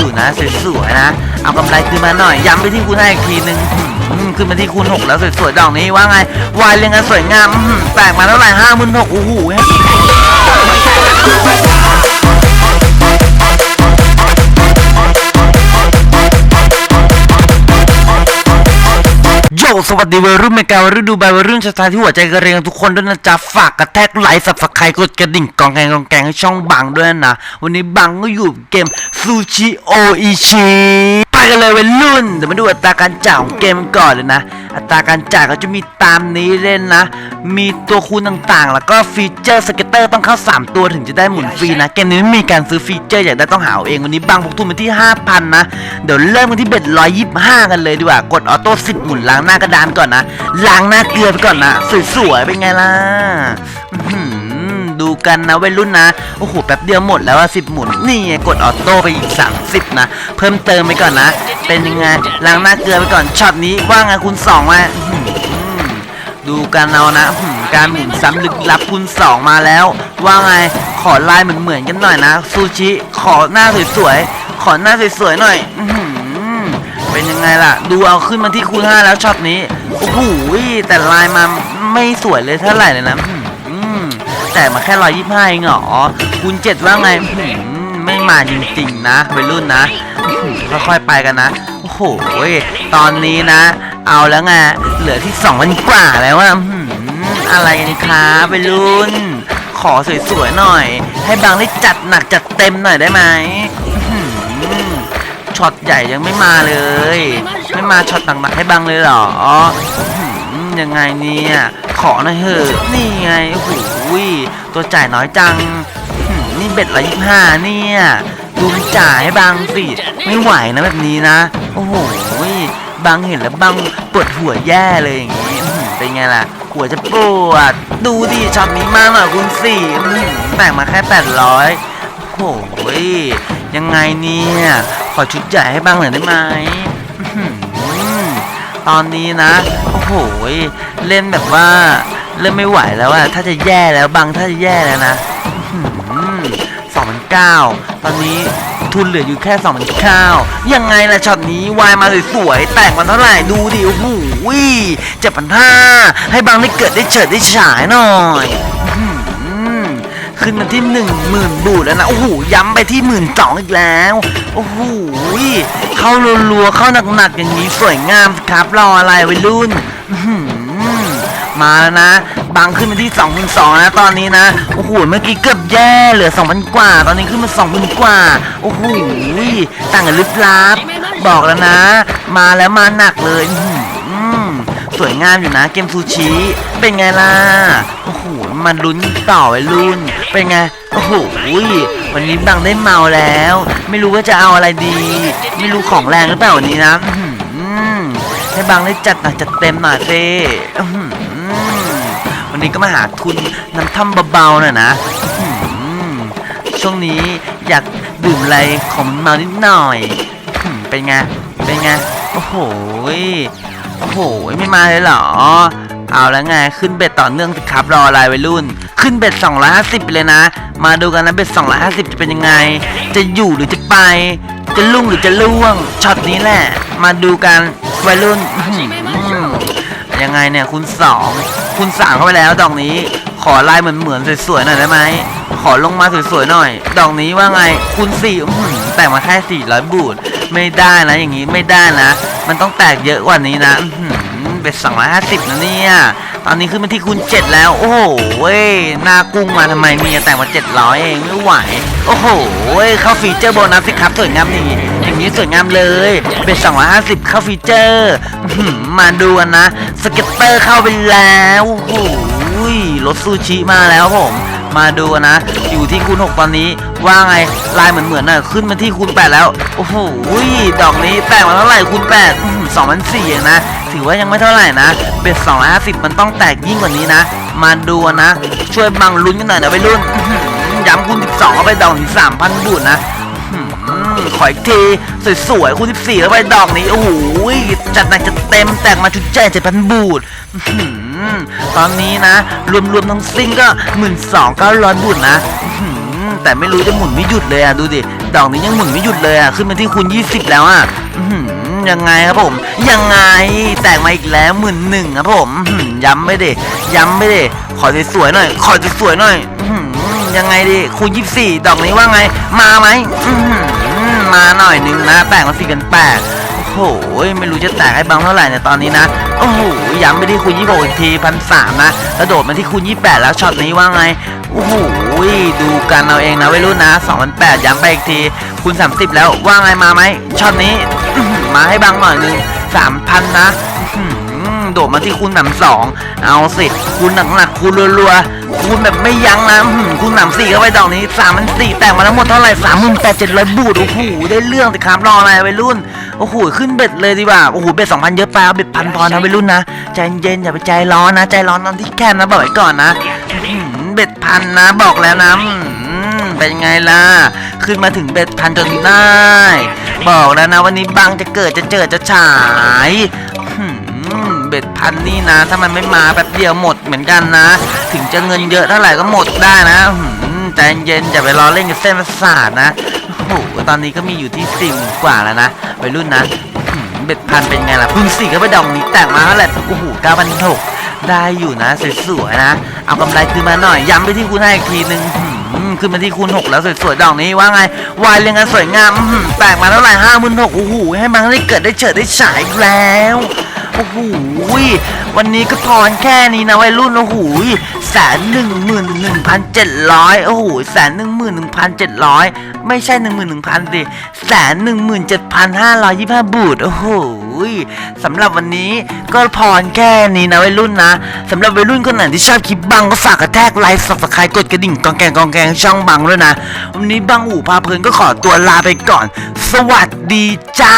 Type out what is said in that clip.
อยู่นะสวยๆนะ เอากำไรคืนมาหน่อย ย้ำไปที่คุณให้อีกทีนึงอืมขึ้นมาที่คูณหกแล้วสวยๆดอกนี้ว่าไง วายเรียงกันสวยงามแตกมาเท่าไหร่ห้าหมื่นหกโอ้โห สวัสดีวัยรุ่นเมกาวัยรุ่นดูใบวัยรุ่นชะตาที่หัวใจกระเรียงทุกคนด้วยนะจ๊ะฝากกระแทกไลค์สับสไครกดกระดิ่งกองแกงกองแกงให้ช่องบังด้วยนะ วันนี้บังก็อยู่เกมซูชิโออิชิ กันเลยเวัยรุ่นเดี๋ยวมาดูอัตราการจ่ายของเกมก่อนเลยนะ อัตราการจ่ายก็จะมีตามนี้เล่นนะ มีตัวคูณต่างๆ แล้วก็ฟีเจอร์สเก็ตเตอร์ต้องเข้า 3 ตัวถึงจะได้หมุนฟรีนะ เกมนี้ไม่มีการซื้อฟีเจอร์อยากได้ต้องหาเองวันนี้บังพกทุนไปที่ 5,000 นะ เดี๋ยวเริ่มกันที่เบ็ด125 กันเลยดีกว่ากดออโต้10หมุนล้างหน้ากระดานก่อนนะล้างหน้าเกลือไปก่อนนะสวยๆเป็นไงล่ะ กันนะวัยรุ่นนะ โอ้โห แป๊บเดียวหมดแล้วอะ10หมุน นี่กดออโต้ไปอีก 30 นะ เพิ่มเติมไปก่อนนะ เป็นยังไงล้างหน้าเกลือไปก่อนช็อตนี้ว่าไงคุณสองมาดูกันเอานะการหมุนซ้ำลึกลับคุณสองมาแล้ว ว่าไงขอลายเหมือนๆกันหน่อยนะซูชิขอหน้าสวยๆขอหน้าสวยๆหน่อยเป็นยังไงล่ะ ดูเอาขึ้นมาที่คูณห้าแล้วช็อตนี้โอ้โหแต่ลายมาไม่สวยเลยเท่าไหร่เลยนะ แต่มาแค่ร้อยยี่ห้าเองเหรอคูณเจ็ดว่าไงหือไม่มาจริงๆนะวัยรุ่นนะค่อยๆไปกันนะโอ้โหตอนนี้นะ เอาแล้วไงเหลือที่สองพันกว่าแล้วอะอื้อหืออะไรกันครับวัยรุ่น ขอสวยๆหน่อย ให้บางได้จัดหนักจัดเต็มหน่อยได้ไหมช็อตใหญ่ยังไม่มาเลย ไม่มาช็อตหนักๆให้บังเลยเหรออยังไงเนี่ย ขอหน่อยเถอะ นี่ไงโอ้โหตัวจ่ายน้อยจัง นี่เบ็ดละยี่ห้าเนี่ยดูมจ่ายให้บังสิ ไม่ไหวนะแบบนี้นะ โอ้โหบังเห็นแล้วบังปวดหัวแย่เลยอย่างนี้เป็นไงล่ะ หัวจะปวด ดูดิช็อตนี้มากหน่อยคุณสี่แต่งมาแค่แปดร้อยโอ้โหยยังไงเนี่ย ขอชุดใหญ่ให้บางหน่อยได้ไหมตอนนี้นะ โอ้โหเล่นแบบว่าเริ่มไม่ไหวแล้วอะถ้าจะแย่แล้วบางถ้าจะแย่แล้วนะสองพันเก้าตอนนี้ทุนเหลืออยู่แค่สองพันเก้ายังไงล่ะช็อตนี้วายมาสวยๆ แต่งมาเท่าไหร่ดูดิโอ้โหเจ็ดพันห้าให้บางได้เกิดได้เฉิดได้ฉายหน่อยขึ้นมาที่หนึ่งหมื่นบูทแล้วนะ โอ้โหย้ำไปที่หมื่นสองอีกแล้ว โอ้โหเข้ารัวๆเข้าหนักๆอย่างนี้สวยงามครับรออะไรวัยรุ่นอื มาแล้วนะบางขึ้นมาที่2 2 0 0นะตอนนี้นะ โอ้โห เมื่อกี้เกือบแย่เหลือ2,000กว่า ตอนนี้ขึ้นมา2,000กว่า โอ้โหต่างกันลิบลับ บอกแล้วนะ มาแล้วมาหนักเลยอื้อหือสวยงามอยู่นะ เกมซูชิ เป็นไงล่ะ โอ้โห มันลุ้นต่อไว้รุ่น เป็นไง โอ้โห วันนี้บังได้เมาแล้ว ไม่รู้ว่าจะเอาอะไรดี ไม่รู้ของแรงหรือเปล่าวันนี้นะอื้อหือให้บังได้จัดหนักจัดเต็มหน่อยเซ่ วันนี้ก็มาหาทุนน้ำท่ำเบาๆหน่อยนะช่วงนี้อยากดื่มอะไรของมันเมานิดหน่อยเป็นไงเป็นไงโอ้โหโอ้โหไม่มาเลยเหรอ เอาแล้วไงขึ้นเบ็ดต่อเนื่องสิครับรออะไรวัยรุ่น ขึ้นเบ็ด 250 ไปเลยนะ มาดูกันนะเบ็ด 250 จะเป็นยังไง จะอยู่หรือจะไป จะลุ่งหรือจะล่วงช็อตนี้แหละ มาดูกันวัยรุ่นยังไงเนี่ยคุณสอง คุณสามเข้าไปแล้วดอกนี้ ขอลายเหมือนเหมือนๆสวยๆหน่อยได้ไหมขอลงมาสวยๆหน่อย ดอกนี้ว่าไงคุณสี่แต่มาแค่400บูทไม่ได้นะอย่างนี้ไม่ได้นะ มันต้องแตกเยอะกว่านี้นะอื้อหือเป็น250นะเนี่ยตอนนี้ขึ้นมาที่คูณ7แล้ว โอ้โหเว้ยหน้ากุ้งมาทำไมเนี่ยแต่งมา700เองไม่ไหว โอ้โหเว้ยเข้าฟีเจอร์โบนัสสิครับสวยงามนี่ นี้สวยงามเลยเป็น250 เข้าฟีเจอร์มาดูกันนะ สเก็ตเตอร์เข้าไปแล้วโอ้โหรถซูชิมาแล้วผม มาดูนะ อยู่ที่คูณ6ตอนนี้ ว่าไงลายเหมือนเหมือนน่ะขึ้นมาที่คูณ8แล้ว โอ้โหดอกนี้แตกมาเท่าไหร่คูณ8สองพันสี่เองนะ ถือว่ายังไม่เท่าไหร่นะเป็น250 มันต้องแตกยิ่งกว่านี้นะ มาดูนะ ช่วยบังลุ้นกันหน่อยนะไปรุ่นอื้อหือย้ำคูณ12เข้าไปดอกถึง3,000บูทนะ ขออีกทีสวยๆคูณ14แล้วไปดอกนี้โอ้โหจัดหนักจัดเต็มแตกมาชุดใจ7,000บูทอื้อหือตอนนี้นะ รวมๆทั้งสิ้นก็12,900บูทนะอื้อหือมแต่ไม่รู้จะหมุนไม่หยุดเลยอะดูดิดอกนี้ยังหมุนไม่หยุดเลยอะขึ้นมาที่คูณ20 แล้วอะยังไงครับผม ยังไงแตกมาอีกแล้วหมื่นหนึ่งครับผมอื้อหือย้ำไดิย้ำไปดิขอสวยๆหน่อย ขอสวยๆหน่อยยังไงดิคูณ24 ดอกนี้ว่าไง มาไหม มาหน่อยนึงนะแปลกมาสี่กันแปดโอ้โหไม่รู้จะแตกให้บังเท่าไหร่ในตอนนี้นะโอ้โหย้ำไปที่คูณ26อีกทีพันสามนะกระโดดมาที่คูณ28แล้วช็อตนี้ว่าไงโอ้โหดูกันเอาเองนะวัยรุ่นนะ2008ย้ำไปอีกทีคูณ30แล้วว่าไงมาไหมช็อตนี้มาให้บังหน่อยนึง3,000นะ โดดมาที่คูณสองเอาสิคูณหนักๆคูณรัวๆคูณแบบไม่ยั้งนะอื้อหือคูณสามสี่เข้าไปดอกนี้3 0 0 4แต่งมาทั้งหมดเท่าไหร่3 8 7 0 0บูทโอ้โหได้เรื่องแต่ครับรออะไรวัยรุ่นโอ้โหขึ้นเบ็ดเลยดีกว่าโอ้โหเบ็ด2,000เยอะไปเอาเบ็ดพันพอนะวัยรุ่นนะใจเย็นอย่าไปใจร้อนนะ ใจร้อนตอนที่แค่นะบอกไว้ก่อนนะอื้อหือเบ็ดพันนะบอกแล้วนะอื้อหือเป็นไงล่ะ ขึ้นมาถึงเบ็ดพันจนได้ บอกแล้วนะวันนี้บังจะเกิดจะเจิดจะฉายอื้อหือ เบ็ดพันนี่นะ ถ้ามันไม่มาแป๊บเดียวหมดเหมือนกันนะ ถึงจะเงินเยอะเท่าไหร่ก็หมดได้นะใจเย็นอย่าไปรอเล่นกับเส้นประสาทนะโอ้โหตอนนี้ก็มีอยู่ที่สี่หมื่นกว่าแล้วนะวัยรุ่นนะเบ็ดพันเป็นไงล่ะคุณสี่ก็ไปดองนี้แตกมาเท่าไหร่โอ้โหเก้าพันหกได้อยู่นะสวยๆนะ เอากำไรคืนมาหน่อยย้ำไปที่คุณให้อีกทีหนึ่งคือหือขึ้นมาที่คูณหกแล้วสวยๆดอกนี้ว่าไงวายเรียงกันสวยงามแตกมาเท่าไหร่ห้าหมื่นหกโอ้โหให้มันได้เกิดได้เฉิดได้ฉายแล้ว อ้โหวันนี้ก็พรแค่นี้นะวัยรุ่นโอ้โหแสนหนึ่งหมื่นหนึ่งพันเจ็ดร้อยโอ้โหแสนหนึ่งหมื่นหนึ่งพันเจ็ดร้อยไม่ใช่หนึ่งหมื่นหนึ่งพันสิแสนหนึ่งหมื่นเจ็ดพันห้าร้อยยี่สิบห้าบูทโอ้โหสำหรับวันนี้ก็พรแค่นี้นะวัยรุ่นนะสำหรับวัยรุ่นคนไหนที่ชอบคลิปบังก็ฝากกระแทกไลค์สับสไครต์กดกระดิ่งกองแกงกองแกงช่องบังด้วยนะ วันนี้บังอู่พาเพลินก็ขอตัวลาไปก่อน สวัสดีจ้า